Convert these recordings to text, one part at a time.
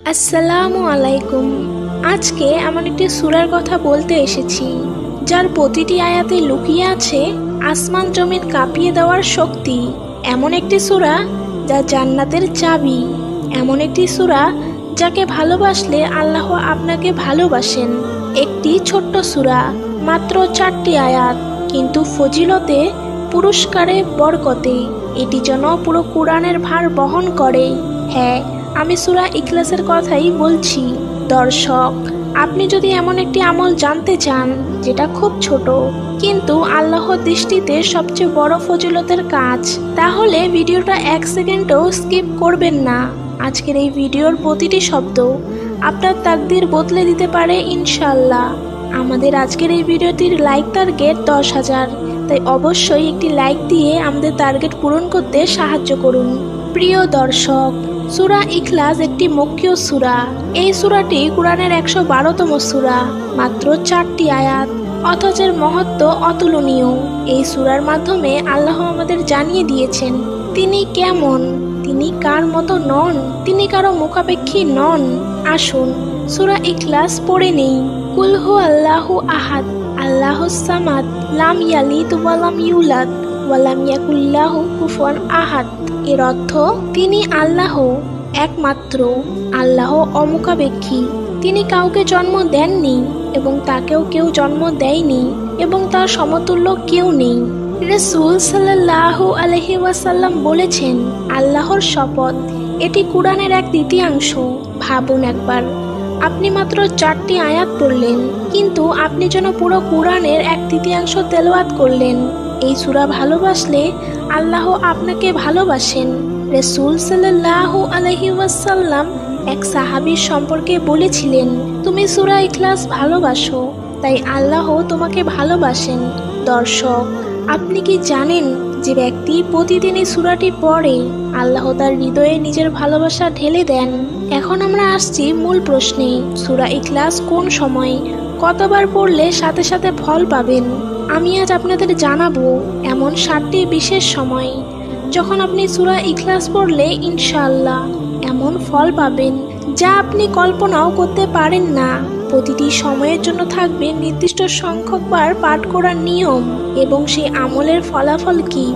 আসসালামু আলাইকুম। আজকে এমন একটি সুরার কথা বলতে এসেছি, যার প্রতিটি আয়াতে লুকিয়ে আছে আসমান জমিন কাঁপিয়ে দেওয়ার শক্তি। এমন একটি সূরা যা জান্নাতের চাবি। এমন একটি সূরা যাকে ভালোবাসলে আল্লাহ আপনাকে ভালোবাসেন। একটি ছোট্ট সূরা, মাত্র চারটি আয়াত, কিন্তু ফজিলতে, পুরস্কারে বরকতে। এটি যেন পুরো কোরআনের ভার বহন করে। হ্যাঁ আমি সুরা ইখলাসের কথাই বলছি, দর্শক। আপনি যদি এমন একটি আমল জানতে চান, যেটা খুব ছোট, কিন্তু আল্লাহর দৃষ্টিতে সবচেয়ে বড় ফজিলতের কাজ, তাহলে ভিডিওটা এক সেকেন্ডও স্কিপ করবেন না। আজকের এই ভিডিওর প্রতিটি শব্দ আপনার তাকদির বদলে দিতে পারে ইনশাল্লাহ আমাদের আজকের এই ভিডিওটির লাইক টার্গেট দশ হাজার, তাই অবশ্যই একটি লাইক দিয়ে আমাদের টার্গেট পূরণ করতে সাহায্য করুন। প্রিয় দর্শক সুরা ইখলাস একটি মুখ্য সুরা। এই সুরাটি কোরআনের একশো বারোতম সুরা, মাত্র চারটি আয়াত, অথচ এর মহত্ব অতুলনীয়। এই সুরার মাধ্যমে আল্লাহ আমাদের জানিয়ে দিয়েছেন, তিনি কেমন, তিনি কার মতো নন, তিনি কারও মুখাপেক্ষী নন। আসুন, সুরা ইখলাস পড়ে নেই। কুলহু আল্লাহু আহাদ, আল্লাহ সামাদ, লাম ইয়ালিদ ওয়ালাম ইউলাদ। ওয়ালাম ইয়াকুল্লাহু কুফুয়ান আহাদ। এর অর্থ, তিনি আল্লাহ একমাত্র, আল্লাহ অমুখাপেক্ষী। তিনি কাউকে জন্ম দেননি এবং তাকেও কেউ জন্ম দেয়নি এবং তার সমতুল্য কেউ নেই। রসুল সাল্লাহ আলহি ওয়াসাল্লাম বলেছেন, আল্লাহর শপথ, এটি কোরআনের এক তৃতীয়াংশ। ভাবুন একবার, আপনি মাত্র চারটি আয়াত পড়লেন, কিন্তু আপনি যেন পুরো কোরআনের এক তৃতীয়াংশ তেলাওয়াত করলেন। এই সুরা ভালোবাসলে আল্লাহ আপনাকে ভালোবাসেন। রসুল সাল্লাহ আলহি ওয়াসাল্লাম এক সাহাবির সম্পর্কে বলেছিলেন, তুমি সুরা ইখলাস ভালোবাসো, তাই আল্লাহ তোমাকে ভালোবাসেন। দর্শক, আপনি কি জানেন যে ব্যক্তি প্রতিদিন এই সূরাটি পড়ে, আল্লাহ তার হৃদয়ে নিজের ভালোবাসা ঢেলে দেন? এখন আমরা আসছি মূল প্রশ্নে, সুরা ইখলাস কোন সময়, কতবার পড়লে সাথে সাথে ফল পাবেন? আমি আজ আপনাদের জানাব এমন সাতটি বিশেষ সময়, যখন আপনি সুরা ইখলাস পড়লে ইনশাল্লাহ এমন ফল পাবেন যা আপনি কল্পনাও করতে পারেন না। প্রতিটি সময়ের জন্য থাকবে নির্দিষ্ট সংখ্যকবার পাঠ করার নিয়ম এবং সেই আমলের ফলাফল কি,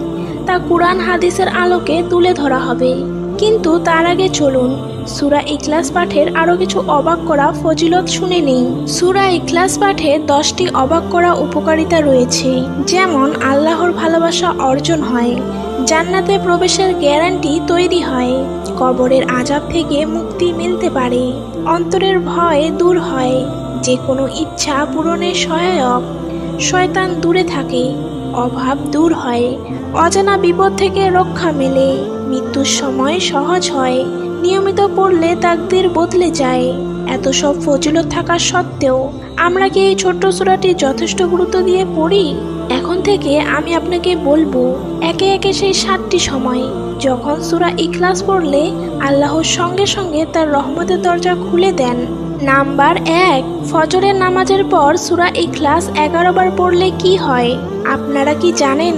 তা কোরআন হাদিসের আলোকে তুলে ধরা হবে। কিন্তু তার আগে চলুন সুরা ইখলাস পাঠের আরও কিছু অবাক করা ফজিলত শুনে নেই। সুরা ইখলাস পাঠে দশটি অবাক করা উপকারিতা রয়েছে, যেমন আল্লাহর ভালোবাসা অর্জন হয়, জান্নাতে প্রবেশের গ্যারান্টি তৈরি হয়, কবরের আজাব থেকে মুক্তি মিলতে পারে, অন্তরের ভয় দূর হয় যে কোনো ইচ্ছা পূরণে সহায়ক, শয়তান দূরে থাকে, অভাব দূর হয়, অজানা বিপদ থেকে রক্ষা মেলে, মৃত্যুর সময় সহজ হয় নিয়মিত পড়লে তাকদির বদলে যায়। এত সব ফজিলত থাকা সত্ত্বেও আমরা কি এই ছোট্ট সূরাটি যথেষ্ট গুরুত্ব দিয়ে পড়ি? এখন থেকে আমি আপনাকে বলব, একে একে সেই সাতটি সময়, যখন সুরা ইখলাস পড়লে আল্লাহর সঙ্গে সঙ্গে তার রহমতের দরজা খুলে দেন। নাম্বার এক, ফজরের নামাজের পর সুরা ইখলাস এগারো বার পড়লে কি হয়? আপনারা কি জানেন?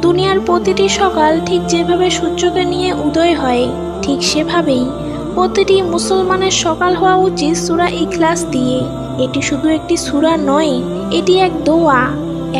দুনিয়ার প্রতিটি সকাল ঠিক যেভাবে সূর্যকে নিয়ে উদয় হয় ঠিক সেভাবেই প্রতিটি মুসলমানের সকাল হওয়া উচিত সুরা ইখলাস দিয়ে। এটি শুধু একটি সুরা নয়, এটি এক দোয়া,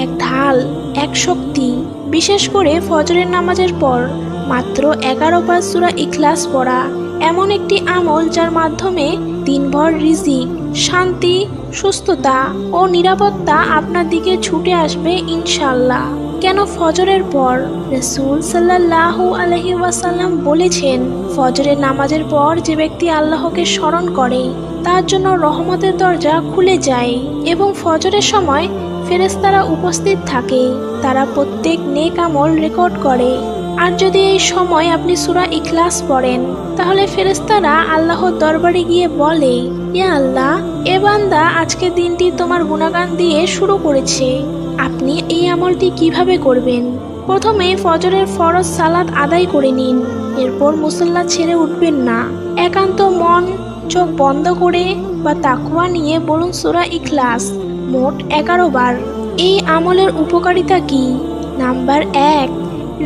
এক ঢাল, এক শক্তি। বিশেষ করে ফজরের নামাজের পর মাত্র এগারো বার সুরা ইখলাস পড়া এমন একটি আমল যার মাধ্যমে দিনভর রিজিক, শান্তি, সুস্থতা ও নিরাপত্তা আপনার দিকে ছুটে আসবে ইনশাল্লাহ কেন ফজরের পর রসুল সাল্লাহ আলহি ওয়াসাল্লাম বলেছেন, ফজরের নামাজের পর যে ব্যক্তি আল্লাহকে স্মরণ করে, তার জন্য রহমতের দরজা খুলে যায় এবং ফজরের সময় ফেরেস্তারা উপস্থিত থাকে। তারা প্রত্যেক নেক আমল রেকর্ড করে। আর যদি এই সময় আপনি সুরা ইখলাস পড়েন, তাহলে ফেরেস্তারা আল্লাহর দরবারে গিয়ে বলে, ইয়া আল্লাহ, এ বান্দা আজকে দিনটি তোমার গুণাগান দিয়ে শুরু করেছে। আপনি এই আমলটি কীভাবে করবেন? প্রথমে ফজরের ফরজ সালাদ আদায় করে নিন। এরপর মুসল্লা ছেড়ে উঠবেন না। একান্ত মন, চোখ বন্ধ করে বা তাকুয়া নিয়ে বলুন সুরা ইখলাস, মোট এগারো বার। এই আমলের উপকারিতা কি? নাম্বার এক,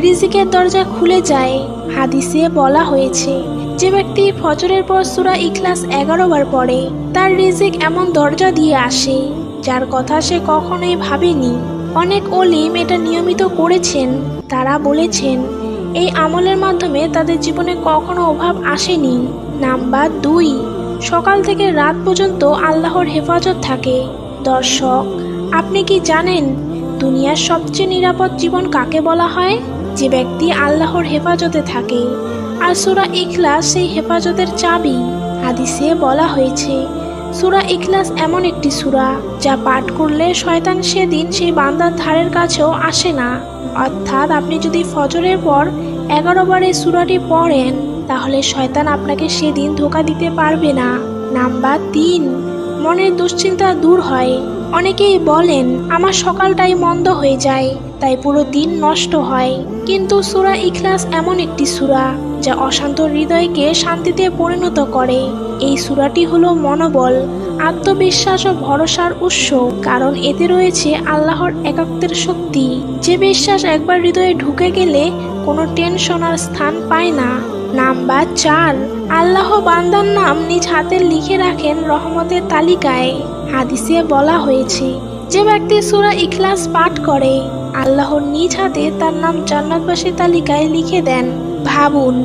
রিজিকের দরজা খুলে যায়। হাদিসে বলা হয়েছে, যে ব্যক্তি ফজরের পর সুরা ইখলাস এগারো বার পড়ে, তার রিজিক এমন দরজা দিয়ে আসে যার কথা সে কখনোই ভাবেনি। অনেক অলিম এটা নিয়মিত করেছেন। তারা বলেছেন, এই আমলের মাধ্যমে তাদের জীবনে কখনো অভাব আসেনি। নাম্বার দুই, সকাল থেকে রাত পর্যন্ত আল্লাহর হেফাজত থাকে। দর্শক, আপনি কি জানেন দুনিয়ার সবচেয়ে নিরাপদ জীবন কাকে বলা হয়? যে ব্যক্তি আল্লাহর হেফাজতে থাকে। আর সুরা ইখলাস সেই হেফাজতের চাবি। হাদিসে বলা হয়েছে সুরা ইখলাস এমন একটি সুরা যা পাঠ করলে শয়তান সেদিন সেই বান্দার ধারের কাছেও আসে না। অর্থাৎ আপনি যদি ফজরের পর এগারো বার এই সুরাটি পড়েন, তাহলে শয়তান আপনাকে সেদিন ধোকা দিতে পারবে না। নাম্বার তিন, মনের দুশ্চিন্তা দূর হয়। অনেকেই বলেন, আমার সকালটাই মন্দ হয়ে যায়, তাই পুরো দিন নষ্ট হয়। কিন্তু সুরা ইখলাস এমন একটি সুরা যা অশান্ত হৃদয়কে শান্তিতে পরিণত করে। এই সুরাটি হলো মনোবল, আত্মবিশ্বাস ও ভরসার উৎস, কারণ এতে রয়েছে আল্লাহর একাত্মের শক্তি। যে বিশ্বাস একবার হৃদয়ে ঢুকে গেলে কোনো টেনশন আর স্থান পায় না। নাম্বার চার, আল্লাহ বান্দার নাম নিজ হাতে লিখে রাখেন রহমতের তালিকায়। হাদিসে বলা হয়েছে, যে ব্যক্তি সুরা ইখলাস পাঠ করে আল্লাহর নিজ হাতে তার নাম জান্নাতবাসী তালিকায় লিখে দেন। ভাবুন,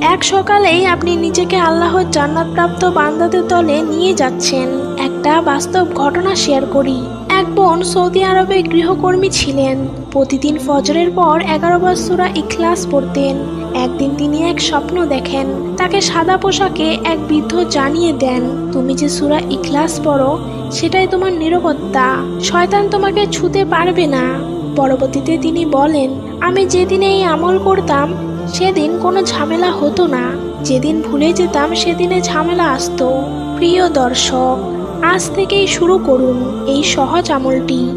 এক সকালেই আপনি নিজেকে আল্লাহর জান্নাতপ্রাপ্ত বান্দাদের দলে নিয়ে যাচ্ছেন। একটা বাস্তব ঘটনা শেয়ার করি। এক বোন সৌদি আরবে গৃহকর্মী ছিলেন। প্রতিদিন ফজরের পর এগারো বার সুরা ইখলাস পড়তেন। একদিন তিনি এক স্বপ্ন দেখেন। তাকে সাদা পোশাকে এক বৃদ্ধ জানিয়ে দেন, তুমি যে সুরা ইখলাস পড়ো, সেটাই তোমার নিরাপত্তা। শয়তান তোমাকে ছুতে পারবে না। পরবর্তীতে তিনি বলেন, আমি যেদিন এই আমল করতাম, সেদিন কোনো ঝামেলা হতো না। যেদিন ভুলে যেতাম, সেদিনে ঝামেলা আসতো। প্রিয় দর্শক, আজ থেকেই শুরু করুন এই সহজ আমলটি।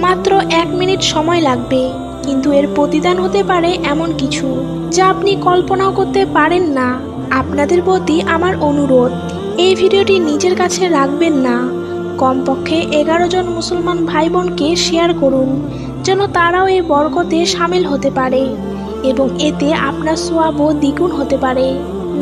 মাত্র এক মিনিট সময় লাগবে, কিন্তু এর প্রতিদান হতে পারে এমন কিছু। যা আপনি কল্পনাও করতে পারেন না। আপনাদের প্রতি আমার অনুরোধ, এই ভিডিওটি নিজের কাছে রাখবেন না। কমপক্ষে এগারো জন মুসলমান ভাই বোনকে শেয়ার করুন, যেন তারাও এই বরকতে সামিল হতে পারে এবং এতে আপনার সোয়াবও দ্বিগুণ হতে পারে।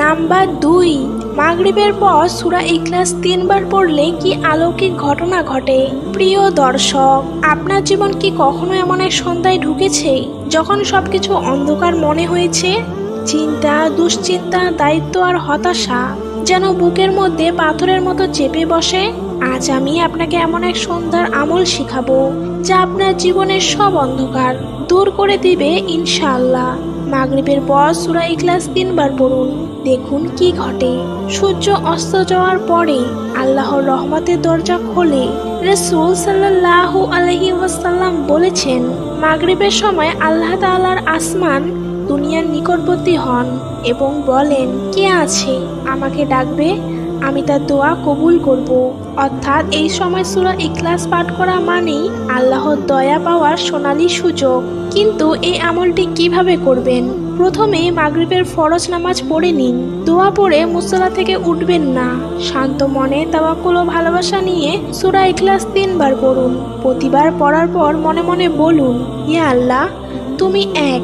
নাম্বার দুই মাগরিবের পর সুরা ইখলাস তিনবার পড়লে কি অলৌকিক ঘটনা ঘটে? প্রিয় দর্শক, আপনার জীবন কি কখনো এমন এক সন্ধ্যায় ঢুকেছে যখন সবকিছু অন্ধকার মনে হয়েছে? চিন্তা, দুশ্চিন্তা, দায়িত্ব আর হতাশা যেন বুকের মধ্যে পাথরের মতো চেপে বসে? আজ আমি আপনাকে এমন এক সন্ধ্যার আমল শিখাবো যা আপনার জীবনের সব অন্ধকার দূর করে দিবে ইনশাআল্লাহ। মাগরিবের পর সুরা ইখলাস তিনবার পড়ুন। দেখুন কি ঘটে। সূর্য অস্ত যাওয়ার পরে আল্লাহর রহমতের দরজা খোলে। রসুল সাল্লাহ আলহি ওয়াসাল্লাম বলেছেন, মাগরিবের সময় আল্লাহ তাআলার আসমান দুনিয়ার নিকটবর্তী হন এবং বলেন, কে আছে? আমাকে ডাকবে আমি তার দোয়া কবুল করব। অর্থাৎ এই সময় সুরা ইখলাস পাঠ করা মানেই আল্লাহর দয়া পাওয়ার সোনালি সুযোগ। কিন্তু এই আমলটি কীভাবে করবেন? প্রথমে মাগরিবের ফরজ নামাজ পড়ে নিন। দোয়া পড়ে মুসলা থেকে উঠবেন না। শান্ত মনে তাওয়াক্কুল ও ভালোবাসা নিয়ে সুরা ইখলাস তিনবার পড়ুন। প্রতিবার পড়ার পর মনে মনে বলুন, ইয়া আল্লাহ, তুমি এক,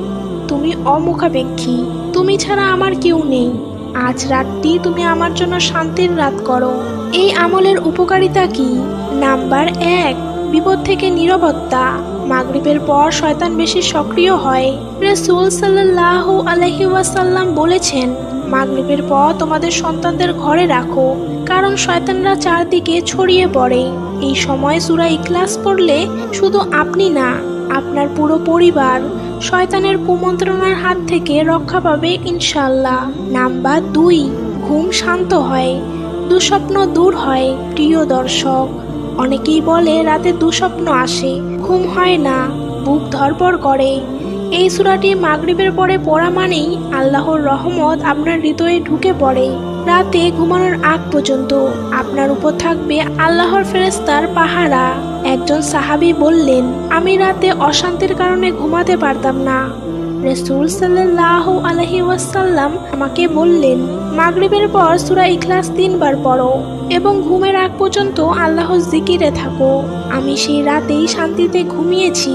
তুমি অমুখাপেক্ষী। তুমি ছাড়া আমার কেউ নেই। আজ রাতটি তুমি আমার জন্য শান্তির রাত করো। এই আমলের উপকারিতা কি? নাম্বার এক, বিপদ থেকে নিরবত্তা মাগরিবের পর শয়তান বেশি সক্রিয় হয়। রসুল সাল্লাহ আলহি ওয়াসাল্লাম বলেছেন, মাগরিবের পর তোমাদের সন্তানদের ঘরে রাখো, কারণ শয়তানরা চারদিকে ছড়িয়ে পড়ে। এই সময় সুরা ইখলাস পড়লে শুধু আপনি না, আপনার পুরো পরিবার শয়তানের কুমন্ত্রণার হাত থেকে রক্ষা পাবে ইনশাল্লাহ নাম্বার দুই, ঘুম শান্ত হয়, দুঃস্বপ্ন দূর হয়, প্রিয় দর্শক। অনেকেই বলে রাতে দুঃস্বপ্ন আসে, ঘুম হয় না, বুক ধরপড় করে। এই সুরাটি মাগরিবের পরে পড়া মানেই আল্লাহর রহমত আপনার হৃদয়ে ঢুকে পড়ে। রাতে ঘুমানোর আগ পর্যন্ত আপনার উপর থাকবে আল্লাহর ফেরেস্তার পাহারা। একজন সাহাবী বললেন, আমি রাতে অশান্তির কারণে ঘুমাতে পারতাম না। রসুল সাল্লাহ আলহি ওয়াসাল্লাম আমাকে বললেন, মাগরিবের পর সুরা ইখলাস তিনবার পড়ো এবং ঘুমের আগ পর্যন্ত আল্লাহর জিকিরে থাকো। আমি সেই রাতেই শান্তিতে ঘুমিয়েছি।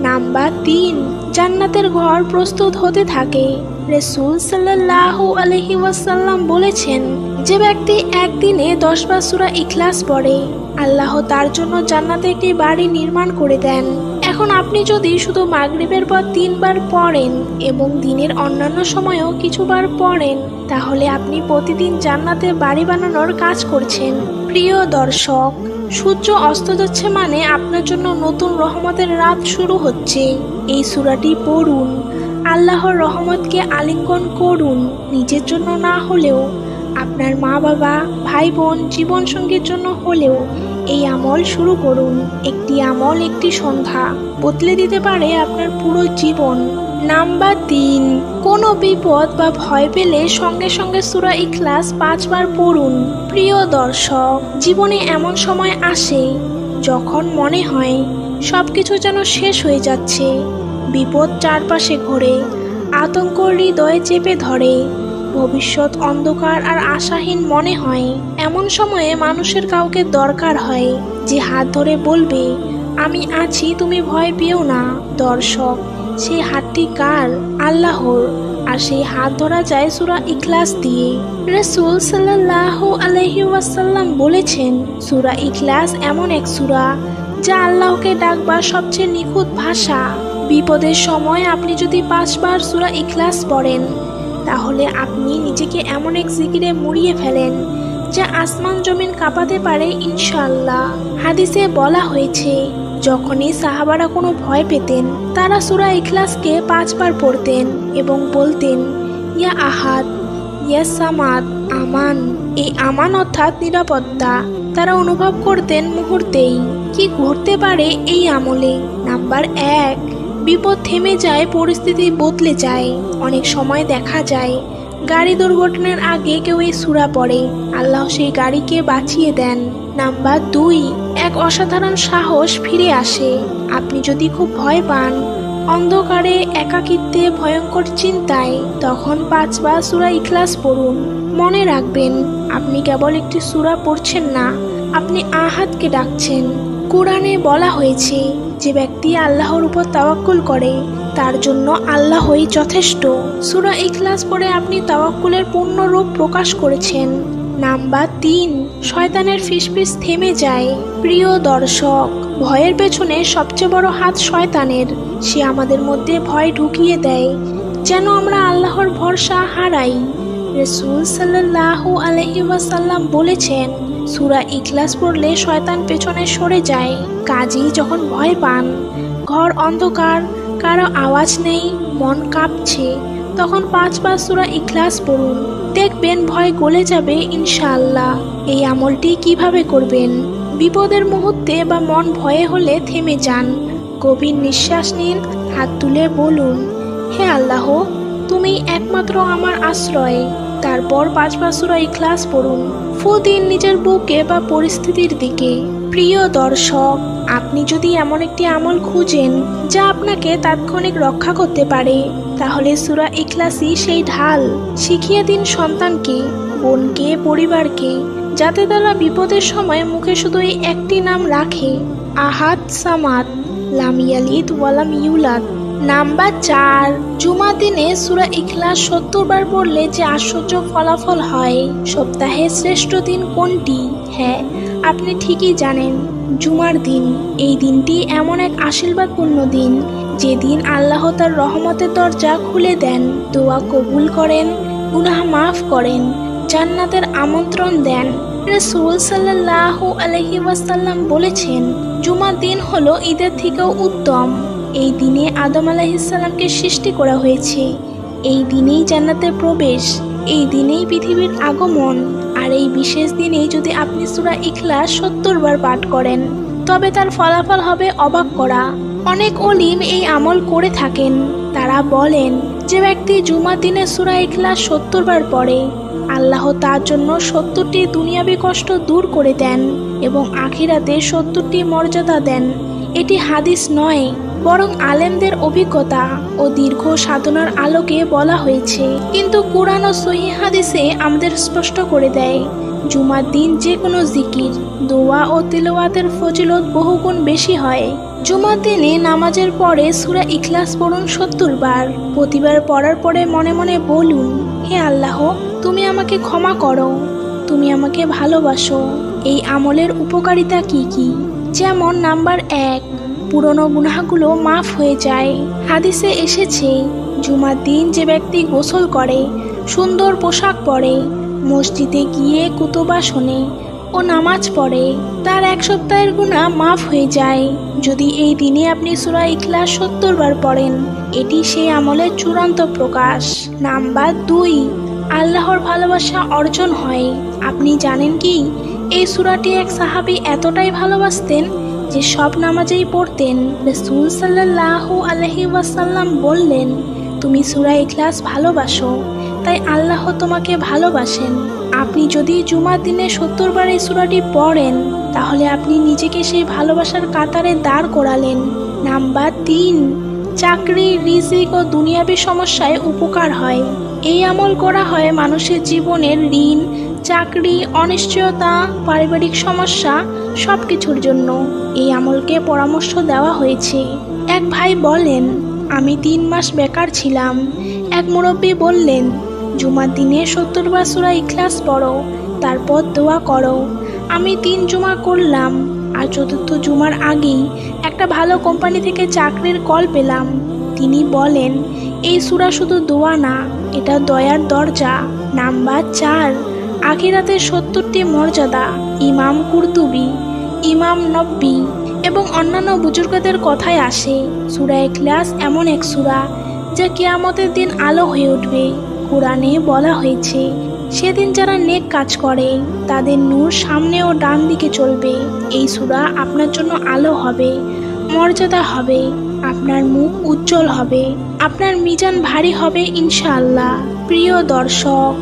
নাম্বার তিন, জান্নাতের ঘর প্রস্তুত হতে থাকে। রেসুল সাল্লাহ আলহি ওয়াসাল্লাম বলেছেন যে ব্যক্তি একদিনে দশবার সুরা ইখলাস পড়ে, আল্লাহ তার জন্য জান্নাতে একটি বাড়ি নির্মাণ করে দেন। এখন আপনি যদি শুধু মাগরিবের পর তিনবার পড়েন এবং দিনের অন্যান্য সময়েও কিছুবার পড়েন, তাহলে আপনি প্রতিদিন জান্নাতে বাড়ি বানানোর কাজ করছেন। প্রিয় দর্শক, সূর্য অস্ত যাচ্ছে মানে আপনার জন্য নতুন রহমতের রাত শুরু হচ্ছে। এই সূরাটি পড়ুন, আল্লাহর রহমতকে আলিঙ্গন করুন, নিজের জন্য না হলেও আপনার মা বাবা, ভাই বোন জীবন সঙ্গীর জন্য হলেও এই আমল শুরু করুন। একটি আমল, একটি সন্ধ্যা। বদলে দিতে পারে আপনার পুরো জীবন। নাম্বার তিন, কোনো বিপদ বা ভয় পেলে সঙ্গে সঙ্গে সুরা ইখলাস পাঁচবার পড়ুন। প্রিয় দর্শক, জীবনে এমন সময় আসে যখন মনে হয় সব কিছু যেন শেষ হয়ে যাচ্ছে। বিপদ চারপাশে ঘোরে, আতঙ্ক হৃদয়ে চেপে ধরে। ভবিষ্যৎ অন্ধকার আর আশাহীন মনে হয়। এমন সময়ে মানুষের কাউকে দরকার হয় যে হাত ধরে বলবে, আমি আছি, তুমি ভয় পেও না, দর্শক সেই হাতটি কার? আল্লাহর। আর সেই হাত ধরা যায় সুরা ইখলাস দিয়ে। রসুল সাল্লাহ আলহি ওয়াসাল্লাম বলেছেন, সুরা ইখলাস এমন এক সুরা যা আল্লাহকে ডাকবার সবচেয়ে নিখুঁত ভাষা। বিপদের সময় আপনি যদি পাঁচবার সুরা ইখলাস পড়েন তাহলে আপনি নিজেকে এমন এক জিকিরে মুড়িয়ে ফেলেন, যা আসমান জমিন কাঁপাতে পারে ইনশাল্লাহ হাদিসে বলা হয়েছে, যখনই সাহাবারা কোনো ভয় পেতেন, তারা সুরা ইখলাসকে পাঁচবার পড়তেন এবং বলতেন, ইয়া আহাদ, ইয়া সামাদ, আমান। এই আমান অর্থাৎ নিরাপত্তা। তারা অনুভব করতেন মুহূর্তেই, কি ঘটতে পারে এই আমলে? নাম্বার এক বিপদ থেমে যায়, পরিস্থিতি বদলে যায়, অনেক সময় দেখা যায়। গাড়ি দুর্ঘটনার আগে কেউ এই সুরা পড়ে। আল্লাহ সেই গাড়িকে বাঁচিয়ে দেন। নাম্বার দুই, এক অসাধারণ সাহস ফিরে আসে। আপনি যদি খুব ভয় পান, অন্ধকারে, একাকিত্বে, ভয়ঙ্কর চিন্তায়, তখন পাঁচবার সুরা ইখলাস পড়ুন। মনে রাখবেন, আপনি কেবল একটি সুরা পড়ছেন না, আপনি আহাতকে ডাকছেন। কোরআনে বলা হয়েছে, যে ব্যক্তি আল্লাহর উপর তাওয়াক্কুল করে, তার জন্য আল্লাহই যথেষ্ট। সুরা ইখলাস পরে আপনি তাওয়াক্কুলের পূর্ণ রূপ প্রকাশ করেছেন। নাম্বার তিন, শয়তানের ফিসফিস থেমে যায়। প্রিয় দর্শক, ভয়ের পেছনে সবচেয়ে বড় হাত শয়তানের। সে আমাদের মধ্যে ভয় ঢুকিয়ে দেয়, যেন আমরা আল্লাহর ভরসা হারাই। রসুল সাল্লাহ আলহি ওয়াসাল্লাম বলেছেন সুরা ইখলাস পড়লে শয়তান পেছনে সরে যায়। কাজী যখন ভয় পান, ঘর অন্ধকার, কারও আওয়াজ নেই, মন কাঁপছে, তখন পাঁচবার সুরা ইখলাস পড়ুন। দেখবেন ভয় গলে যাবে, ইনশাআল্লাহ। এই আমলটি কীভাবে করবেন? বিপদের মুহূর্তে বা মন ভয়ে হলে থেমে যান। গভীর নিঃশ্বাস নিন, হাত তুলে বলুন, হে আল্লাহ তুমি একমাত্র আমার আশ্রয়। তারপর পাঁচবার সুরা ইখলাস পড়ুন। ফু দিন নিজের বুকে বা পরিস্থিতির দিকে। প্রিয় দর্শক, আপনি যদি এমন একটি আমল খুঁজেন, যা আপনাকে তাৎক্ষণিক রক্ষা করতে পারে, তাহলে সুরা ইখলাসই সেই ঢাল। শিখিয়ে দিন সন্তানকে, বোনকে, পরিবারকে, যাতে তারা বিপদের সময় মুখে শুধু এই একটি নাম রাখে। আহাদ সামাদ, লাম ইয়ালিদ ওয়ালাম ইউলাদ। নাম্বার চার জুমা দিনে সুরা ইখলাস সত্তর বার পড়লে যে আশ্চর্য ফলাফল হয়। সপ্তাহের শ্রেষ্ঠ দিন কোনটি? হ্যাঁ আপনি ঠিকই জানেন, জুমার দিন। এই দিনটি এমন এক আশীর্বাদপূর্ণ দিন। যেদিন আল্লাহ তার রহমতের দরজা খুলে দেন, দোয়া কবুল করেন, গুনাহ মাফ করেন, জান্নাতের আমন্ত্রণ দেন। রসুল সাল্লাহ আলহি ওয়াসাল্লাম বলেছেন, জুমার দিন হলো ঈদের থেকেও উত্তম। এই দিনে আদম আলাহিসাল্লামকে সৃষ্টি করা হয়েছে। এই দিনেই জান্নাতের প্রবেশ, এই দিনেই পৃথিবীর আগমন, আর এই বিশেষ দিনেই যদি আপনি সুরা ইখলাস সত্তর বার পাঠ করেন, তবে তার ফলাফল হবে অবাক করা। অনেক অলিম এই আমল করে থাকেন। তারা বলেন, যে ব্যক্তি জুমার দিনে সুরা ইখলাস সত্তর বার পড়ে, আল্লাহ তার জন্য সত্তরটি দুনিয়াবি কষ্ট দূর করে দেন এবং আখিরাতে সত্তরটি মর্যাদা দেন। এটি হাদিস নয় বরং আলেমদের অভিজ্ঞতা ও দীর্ঘ সাধনার আলোকে বলা হয়েছে। কিন্তু কোরআন ও সহি হাদিসে আমাদের স্পষ্ট করে দেয়, জুমার দিন যে কোনো জিকির, দোয়া ও তিলওয়াতের ফজিলত বহুগুণ বেশি হয়। জুমার দিনে নামাজের পরে সুরা ইখলাস পড়ুন সত্তর বার, প্রতিবার পড়ার পরে মনে মনে বলুন, হে আল্লাহ, তুমি আমাকে ক্ষমা করো, তুমি আমাকে ভালোবাসো, এই আমলের উপকারিতা কি কি? যেমন নাম্বার এক পুরনো গুনাহগুলো মাফ হয়ে যায়। হাদিসে এসেছে, জুমার দিন যে ব্যক্তি গোসল করে, সুন্দর পোশাক পরে, মসজিদে গিয়ে কুতুবা শোনে ও নামাজ পড়ে, তার এক সপ্তাহের গুণা মাফ হয়ে যায়। যদি এই দিনে আপনি সুরা ইখলাস সত্তর বার পড়েন, এটি সেই আমলের চূড়ান্ত প্রকাশ। নাম্বার দুই, আল্লাহর ভালোবাসা অর্জন হয়। আপনি জানেন কি, এই সুরাটি এক সাহাবি এতটাই ভালোবাসতেন যে সব নামাজেই পড়তেন, রসুল সাল্লাহ আলহি ওয়াসাল্লাম বললেন, তুমি সুরা ইখলাস ভালোবাসো, তাই আল্লাহ তোমাকে ভালোবাসেন। আপনি যদি জুমার দিনে সত্তর বার এই সুরাটি পড়েন, তাহলে আপনি নিজেকে সেই ভালোবাসার কাতারে দাঁড় করালেন। নাম্বার তিন, চাকরি, রিজিক ও দুনিয়াবী সমস্যায় উপকার হয়। এই আমল করা হয় মানুষের জীবনের ঋণ চাকরি, অনিশ্চয়তা, পারিবারিক সমস্যা সব কিছুর জন্য এই আমলকে পরামর্শ দেওয়া হয়েছে। এক ভাই বলেন, আমি তিন মাস বেকার ছিলাম। এক মুরব্বী বললেন, জুমার দিনে সত্তর বার সুরা ইখলাস পড়ো, তারপর দোয়া করো। আমি তিন জুমা করলাম, আর চতুর্থ জুমার আগেই একটা ভালো কোম্পানি থেকে চাকরির কল পেলাম। তিনি বলেন, এই সুরা শুধু দোয়া না, এটা দয়ার দরজা। নাম্বার চার আখিরাতের সত্তরটি মর্যাদা, ইমাম কুরতুবি, ইমাম নব্বী এবং অন্যান্য বুজুর্গদের কথায় আসে। সুরা এখলাস এমন এক সুরা যা কেয়ামতের দিন আলো হয়ে উঠবে। কোরআনে বলা হয়েছে, সেদিন যারা নেক কাজ করে, তাদের নূর সামনে ও ডান দিকে চলবে। এই সুরা আপনার জন্য আলো হবে, মর্যাদা হবে, আপনার মুখ উজ্জ্বল হবে, আপনার মিজান ভারী হবে ইনশাআল্লাহ। প্রিয় দর্শক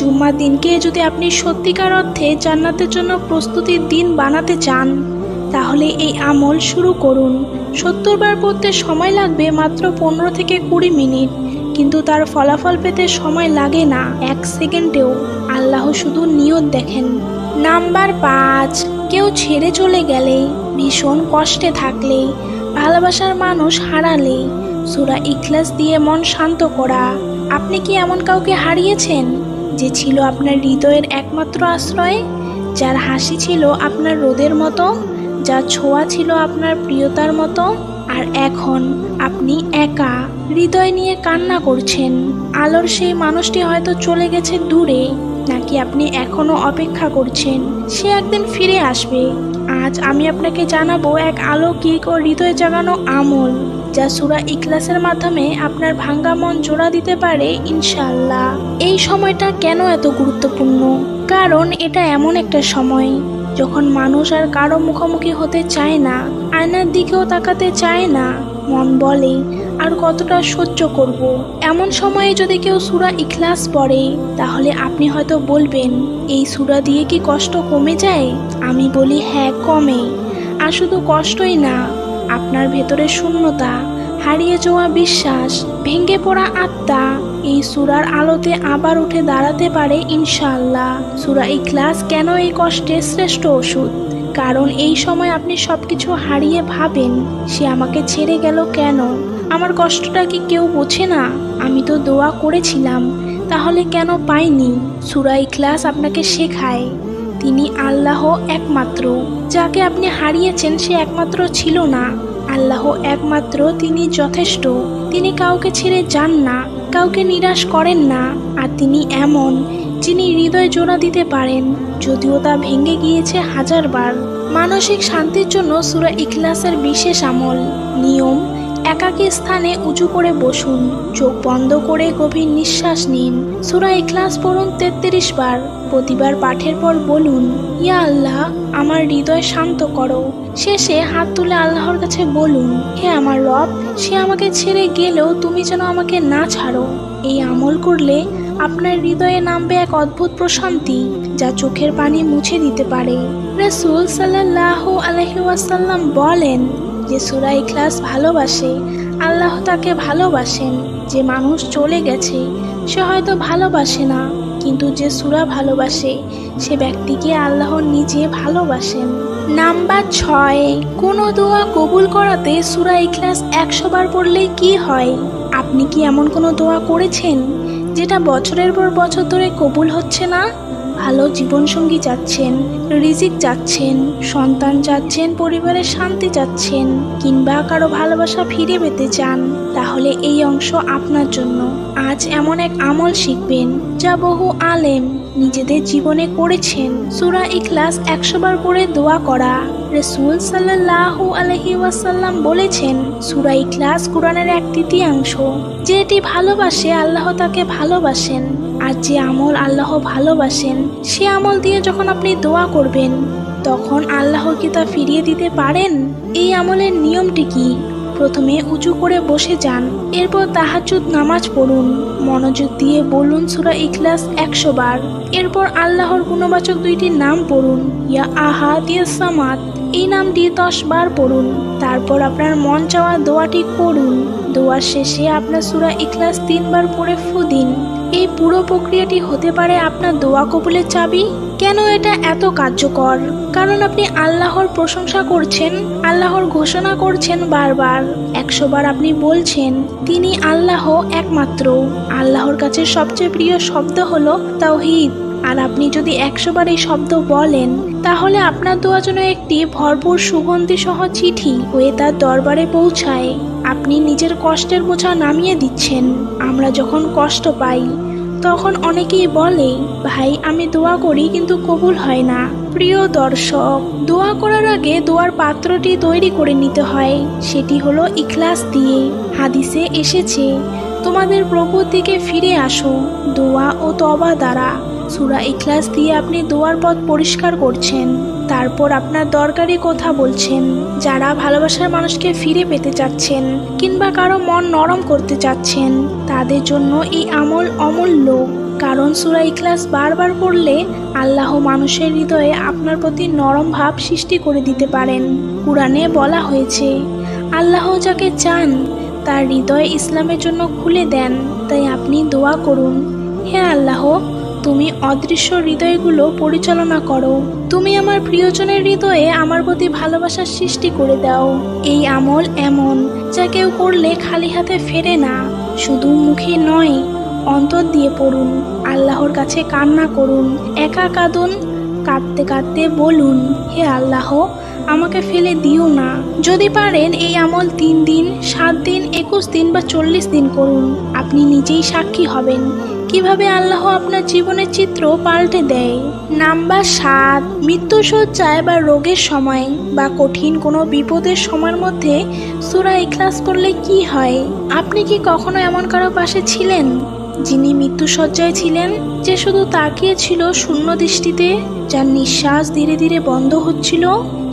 জুম্মার দিনকে যদি আপনি সত্যিকার অর্থে জান্নাতের জন্য প্রস্তুতির দিন বানাতে চান, তাহলে এই আমল শুরু করুন। সত্তর বার পড়তে সময় লাগবে মাত্র পনেরো থেকে কুড়ি মিনিট, কিন্তু তার ফলাফল পেতে সময় লাগে না এক সেকেন্ডেও। আল্লাহ শুধু নিয়ত দেখেন। নাম্বার পাঁচ, কেউ ছেড়ে চলে গেলে ভীষণ কষ্টে থাকলে, ভালোবাসার মানুষ হারালে। সুরা ইখলাস দিয়ে মন শান্ত করা। আপনি কি এমন কাউকে হারিয়েছেন? যে ছিল আপনার হৃদয়ের একমাত্র আশ্রয়, যার হাসি ছিল আপনার রোদের মতো যার ছোঁয়া ছিল আপনার প্রিয়তার মতো, আর এখন আপনি একা হৃদয় নিয়ে কান্না করছেন। আলোর সেই মানুষটি হয়তো চলে গেছে দূরে, নাকি আপনি এখনও অপেক্ষা করছেন? সে একদিন ফিরে আসবে। আজ আমি আপনাকে জানাব এক আলৌকিক ও হৃদয় জাগানো আমল। যা সুরা ইখলাসের মাধ্যমে আপনার ভাঙ্গা মন জোড়া দিতে পারে ইনশাল্লাহ এই সময়টা কেন এত গুরুত্বপূর্ণ? কারণ এটা এমন একটা সময়, যখন মানুষ আর কারও মুখোমুখি হতে চায় না, আয়নার দিকেও তাকাতে চায় না। মন বলে, আর কতটা সহ্য করব। এমন সময়ে যদি কেউ সুরা ইখলাস পড়ে, তাহলে আপনি হয়তো বলবেন, এই সুরা দিয়ে কি কষ্ট কমে যায়? আমি বলি হ্যাঁ কমে। আর শুধু কষ্টই না আপনার ভেতরে শূন্যতা, হারিয়ে যাওয়া বিশ্বাস, ভেঙে পড়া আত্মা, এই সুরার আলোতে আবার উঠে দাঁড়াতে পারে ইনশাল্লাহ সুরা ইখলাস কেন এই কষ্টের শ্রেষ্ঠ ওষুধ? কারণ এই সময় আপনি সব কিছু হারিয়ে ভাবেন, সে আমাকে ছেড়ে গেল কেন? আমার কষ্টটা কি কেউ বোঝে না? আমি তো দোয়া করেছিলাম, তাহলে কেন পাইনি? সুরা ইখলাস আপনাকে শেখায়। তিনি আল্লাহ একমাত্র। যাকে আপনি হারিয়েছেন সে একমাত্র ছিল না। আল্লাহ একমাত্র, তিনি যথেষ্ট। তিনি কাউকে ছেড়ে যান না, কাউকে নিরাশ করেন না, আর তিনি এমন, যিনি হৃদয় জোড়া দিতে পারেন, যদিও তা ভেঙে গিয়েছে হাজারবার। মানসিক শান্তির জন্য সুরা ইখলাসের বিশেষ আমল। নিয়ম, একাকী স্থানে উঁচু করে বসুন, চোখ বন্ধ করে গভীর নিঃশ্বাস নিন। সুরা ইখলাস পড়ুন তেত্রিশ বার। প্রতিবার পাঠের পর বলুন, ইয়া আল্লাহ, আমার হৃদয় শান্ত করো। শেষে হাত তুলে আল্লাহর কাছে বলুন, হে আমার রব, সে আমাকে ছেড়ে গেলেও তুমি যেন আমাকে না ছাড়ো। এই আমল করলে আপনার হৃদয়ে নামবে এক অদ্ভুত প্রশান্তি, যা চোখের পানি মুছে দিতে পারে। রসুল সাল্লাহ আলহিউসাল্লাম বলেন, যে সুরা ইখলাস ভালোবাসে, আল্লাহ তাকে ভালোবাসেন। যে মানুষ চলে গেছে, সে হয়তো ভালোবাসে না। কিন্তু যে সুরা ভালোবাসে, সে ব্যক্তিকে আল্লাহ নিজে ভালোবাসেন। নাম্বার ছয়, কোনো দোয়া কবুল করাতে সুরা ইখলাস একশো বার পড়লে কি হয়? আপনি কি এমন কোনো দোয়া করেছেন, যেটা বছরের পর বছর ধরে কবুল হচ্ছে না? ভালো জীবনসঙ্গী চাচ্ছেন রিজিক চাচ্ছেন সন্তান চাচ্ছেন পরিবারের শান্তি চাচ্ছেন কিংবা কারও ভালোবাসা ফিরে পেতে চান, তাহলে এই অংশ আপনার জন্য। আজ এমন এক আমল শিখবেন, যা বহু আলেম নিজেদের জীবনে করেছেন। সুরা ইখলাস একশো বার করে দোয়া করা। রসুল সাল্লাহু আলহি ওয়াসাল্লাম বলেছেন, সুরা ইখলাস কোরআনের এক তৃতীয়াংশ। যে এটি ভালোবাসে আল্লাহ তাকে ভালোবাসেন। আর যে আমল আল্লাহ ভালোবাসেন, সে আমল দিয়ে যখন আপনি দোয়া করবেন, তখন আল্লাহ কি তা ফিরিয়ে দিতে পারেন? এই আমলের নিয়মটি কি? প্রথমে উঁচু করে বসে যান, এরপর তাহাজুদ নামাজ পড়ুন, মনোযোগ দিয়ে বলুন সুরা ইখলাস একশো বার। এরপর আল্লাহর গুণবাচক দুইটি নাম পড়ুন, ইয়া আহাদ ইয়া সামাদ। এই নামটি দশ বার পড়ুন, তারপর আপনার মন চাওয়া দোয়াটি করুন। দোয়ার শেষে আপনার সুরা ইখলাস তিনবার পড়ে ফু দিন। এই পুরো প্রক্রিয়াটি হতে পারে আপনার দোয়া কবুলের চাবি? কেন এটা এত কার্যকর? কারণ আপনি আল্লাহর প্রশংসা করছেন, আল্লাহর ঘোষণা করছেন বারবার। একশো বার আপনি বলছেন, তিনি আল্লাহ একমাত্র। আল্লাহর কাছে সবচেয়ে প্রিয় শব্দ হলো তাওহিদ। আর আপনি যদি একশো বার এই শব্দ বলেন, তাহলে আপনার দোয়া যেন একটি ভরপুর সুগন্ধি সহ চিঠি হয়ে তার দরবারে পৌঁছায়। আপনি নিজের কষ্টের বোঝা নামিয়ে দিচ্ছেন। আমরা যখন কষ্ট পাই, তখন অনেকেই বলে, ভাই, আমি দোয়া করি কিন্তু কবুল হয় না। প্রিয় দর্শক, দোয়া করার আগে দোয়ার পাত্রটি তৈরি করে নিতে হয়। সেটি হলো ইখলাস দিয়ে। হাদিসে এসেছে, তোমাদের প্রভুর দিকে ফিরে আসো দোয়া ও তবা দ্বারা সুরা ইখলাস দিয়ে আপনি দোয়ার পথ পরিষ্কার করছেন। তারপর আপনার দরকারি কথা বলছেন, যারা ভালোবাসার মানুষকে ফিরে পেতে চাচ্ছেন কিংবা কারও মন নরম করতে চাচ্ছেন, তাদের জন্য এই আমল অমূল্য। কারণ সুরা ইখলাস বারবার পড়লে আল্লাহ মানুষের হৃদয়ে আপনার প্রতি নরম ভাব সৃষ্টি করে দিতে পারেন। কোরআনে বলা হয়েছে, আল্লাহ যাকে চান, তার হৃদয় ইসলামের জন্য খুলে দেন, তাই আপনি দোয়া করুন। হে আল্লাহ তুমি অদৃশ্য হৃদয়গুলো পরিচালনা করো। তুমি আমার প্রিয়জনের হৃদয়ে আমার প্রতি ভালোবাসার সৃষ্টি করে দাও। এই আমল এমন, যা কেউ করলে খালি হাতে ফেরে না। শুধু মুখে নয়, অন্তর দিয়ে পড়ুন, আল্লাহর কাছে কান্না করুন, একা কাঁদুন, কাঁদতে কাঁদতে বলুন, হে আল্লাহ, আমাকে ফেলে দিও না। যদি পারেন এই আমল তিন দিন, সাত দিন, একুশ দিন বা চল্লিশ দিন করুন। আপনি নিজেই সাক্ষী হবেন। কীভাবে আল্লাহ আপনার জীবনের চিত্র পাল্টে দেয়? নাম্বার সাত মৃত্যুসজ্জায় বা রোগের সময় বা কঠিন কোনো বিপদের সময়ের মধ্যে সুরা ইখলাস করলে কি হয়? আপনি কি কখনো এমন কারও পাশে ছিলেন, যিনি মৃত্যুসজ্জায় ছিলেন, যে শুধু তাকিয়ে ছিল শূন্য দৃষ্টিতে? যার নিঃশ্বাস ধীরে ধীরে বন্ধ হচ্ছিল,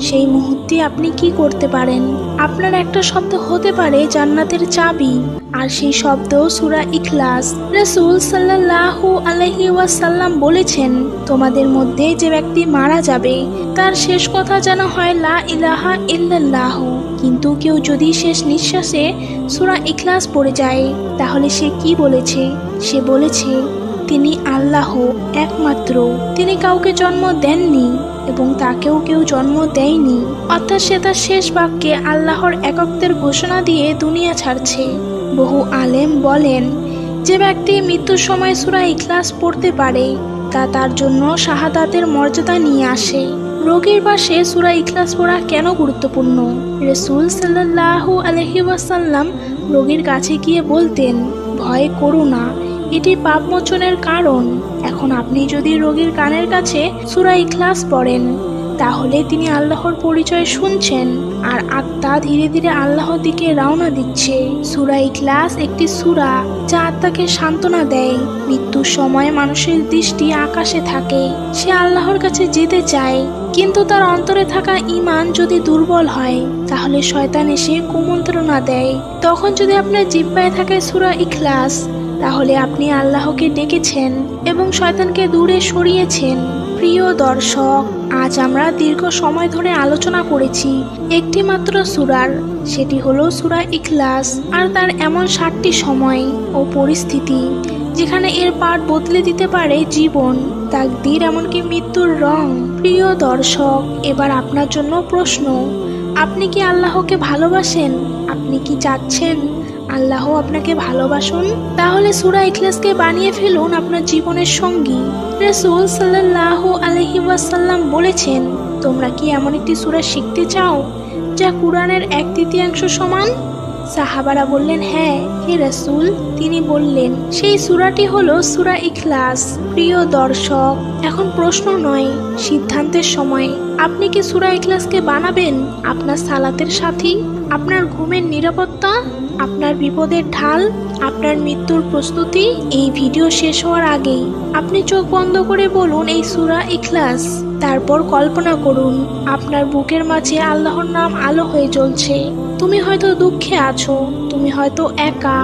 সেই মুহূর্তে আপনি কি করতে পারেন? আপনার একটা শব্দ হতে পারে জান্নাতের চাবি, আর সেই শব্দ সুরা ইখলাস। রসুল সাল্লাহু আলহি ওয়াসাল্লাম বলেছেন, তোমাদের মধ্যে যে ব্যক্তি মারা যাবে, তার শেষ কথা যেন হয় লা ইলাহা ইল্লাল্লাহ। কিন্তু কেউ যদি শেষ নিঃশ্বাসে সুরা ইখলাস পড়ে যায়, তাহলে সে কি বলেছে? সে বলেছে তিনি আল্লাহ একমাত্র। তিনি কাউকে জন্ম দেননি এবং তাকেও কেউ জন্ম দেয়নি। অর্থাৎ সে তার শেষ বাক্যে আল্লাহর একত্বের ঘোষণা দিয়ে দুনিয়া ছাড়ছে। বহু আলেম বলেন, যে ব্যক্তি মৃত্যুর সময় সুরা ইখলাস পড়তে পারে, তা তার জন্য শাহাদাতের মর্যাদা নিয়ে আসে। রোগীর পাশে সুরা ইখলাস পড়া কেন গুরুত্বপূর্ণ? রসুল সাল্লাহু আলহি রোগীর কাছে গিয়ে বলতেন, ভয় করো না। এটি পাপমোচনের কারণ। এখন আপনি যদি রোগীর কানের কাছে সুরা ইখলাস পড়েন, তাহলে তিনি আল্লাহর পরিচয় শুনছেন, আর আত্মা ধীরে ধীরে আল্লাহর দিকে রওনা দিচ্ছে। সুরা ইখলাস একটি সুরা যা আত্মাকে সান্ত্বনা দেয়। মৃত্যুর সময় মানুষের দৃষ্টি আকাশে থাকে, সে আল্লাহর কাছে যেতে চায়। কিন্তু তার অন্তরে থাকা ইমান যদি দুর্বল হয়, তাহলে শয়তান এসে কুমন্ত্রণা দেয়। তখন যদি আপনার জিব্বায় থাকে সুরা ইখলাস তাহলে আপনি আল্লাহকে ডেকেছেন এবং শয়তানকে দূরে সরিয়েছেন। প্রিয় দর্শক, আজ আমরা দীর্ঘ সময় ধরে আলোচনা করেছি একটি মাত্র সুরার, সেটি হলো সুরা ইখলাস, আর তার এমন ষাটটি সময় ও পরিস্থিতি, যেখানে এর পাঠ বদলে দিতে পারে জীবন, তাকদির এমনকি মৃত্যুর রং। প্রিয় দর্শক, এবার আপনার জন্য প্রশ্ন, আপনি কি আল্লাহকে ভালোবাসেন? আপনি কি চাচ্ছেন আল্লাহ আপনাকে ভালোবাসুন। তাহলে সুরা ইখলাসকে বানিয়ে ফেলুন আপনার জীবনের সঙ্গী। রসুল সাল্লাহ আলহি ওয়াসাল্লাম বলেছেন, তোমরা কি এমন একটি সুরা শিখতে চাও, যা কোরআনের এক তৃতীয়াংশ সমান? সাহাবারা বললেন হ্যাঁ হে রসুল। তিনি বললেন, সেই সুরাটি হলো সুরা ইখলাস। প্রিয় দর্শক, এখন প্রশ্ন নয়, সিদ্ধান্তের সময়। আপনি কি সুরা ইখলাসকে বানাবেন আপনার সালাতের সাথী? আপনার ঘুমের নিরাপত্তা? আপনার বিপদের ঢাল, আপনার মৃত্যুর প্রস্তুতি এই ভিডিও শেষ হওয়ার আগেই। আপনি চোখ বন্ধ করে বলুন এই সুরা ইখলাস। তারপর কল্পনা করুন, আপনার বুকের মাঝে আল্লাহর নাম আলো হয়ে জ্বলছে। তুমি হয়তো দুঃখে আছো, তুমি হয়তো একা,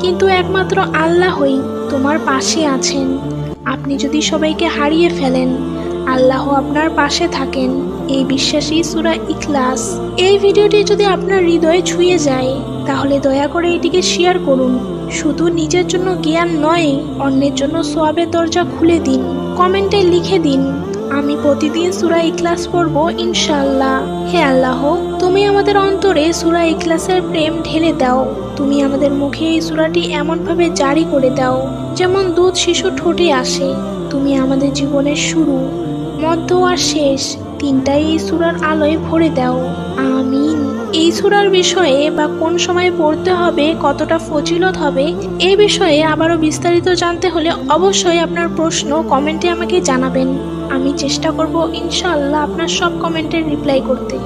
কিন্তু একমাত্র আল্লাহই তোমার পাশে আছেন। আপনি যদি সবাইকে হারিয়ে ফেলেন, আল্লাহ আপনার পাশে থাকেন। এই বিশ্বাসী সুরা ইখলাস। এই ভিডিওটি যদি আপনার হৃদয়ে ছুঁয়ে যায় তাহলে দয়া করে এটিকে শেয়ার করুন। শুধু নিজের জন্য জ্ঞান নয়, অন্যের জন্য সোয়াবের দরজা খুলে দিন, কমেন্টে লিখে দিন। আমি প্রতিদিন সুরা ইখলাস পড়ব ইনশাল্লাহ হে আল্লাহ, তুমি আমাদের অন্তরে সুরা ইখলাসের প্রেম ঢেলে দাও। তুমি আমাদের মুখে এই সুরাটি এমনভাবে জারি করে দাও, যেমন দুধ শিশু ঠোঁটে আসে। তুমি আমাদের জীবনের শুরু, মধ্য আর শেষ, তিনটাই এই সুরার আলোয় ভরে দাও। এই সুরার বিষয়ে বা কোন সময় পড়তে হবে, কতটা ফজিলত হবে, এ বিষয়ে আবারও বিস্তারিত জানতে হলে অবশ্যই আপনার প্রশ্ন কমেন্টে আমাকে জানাবেন। আমি চেষ্টা করব ইনশাল্লাহ আপনার সব কমেন্টের রিপ্লাই করতে।